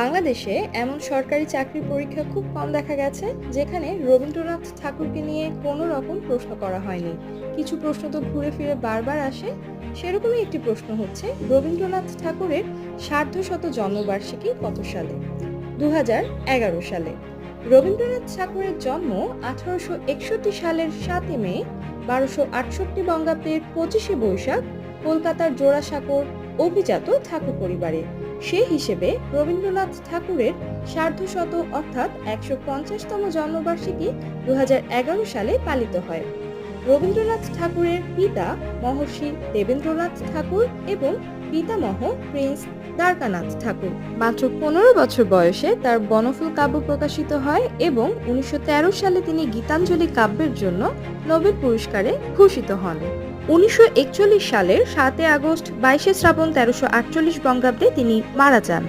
বাংলাদেশে এমন সরকারি চাকরির পরীক্ষা খুব কম দেখা গেছে, যেখানে রবীন্দ্রনাথ ঠাকুরকে নিয়ে কোনো রকম প্রশ্ন করা হয়নি। কিছু প্রশ্ন তো ঘুরে ফিরে বারবার আসে। সেরকমই একটি প্রশ্ন হচ্ছে, রবীন্দ্রনাথ ঠাকুরের সার্ধশত জন্মবার্ষিকী কত সালে? দু সালে। রবীন্দ্রনাথ ঠাকুরের জন্ম আঠারোশো একষট্টি সালের সাতই মে, বারোশো আটষট্টি বঙ্গাব্দের পঁচিশে বৈশাখ, কলকাতার জোড়াসাঁকোর অভিজাত ঠাকুর পরিবারে। সে হিসেবে রবীন্দ্রনাথ ঠাকুরের সার্ধশত অর্থাৎ একশো পঞ্চাশতম জন্মবার্ষিকী দু হাজার এগারো সালে পালিত হয়। রবীন্দ্রনাথ ঠাকুরের পিতা মহর্ষি দেবেন্দ্রনাথ ঠাকুর এবং পিতামহ প্রিন্স দ্বারকানাথ ঠাকুর। মাত্র পনেরো বছর বয়সে তার বনফুল কাব্য প্রকাশিত হয় এবং উনিশশো তেরো সালে তিনি গীতাঞ্জলি কাব্যের জন্য নোবেল পুরস্কারে ভূষিত হন। উনিশশো একচল্লিশ সালের সাতই আগস্ট বাইশে শ্রাবণ তেরোশো আটচল্লিশ বঙ্গাব্দে তিনি মারা যান।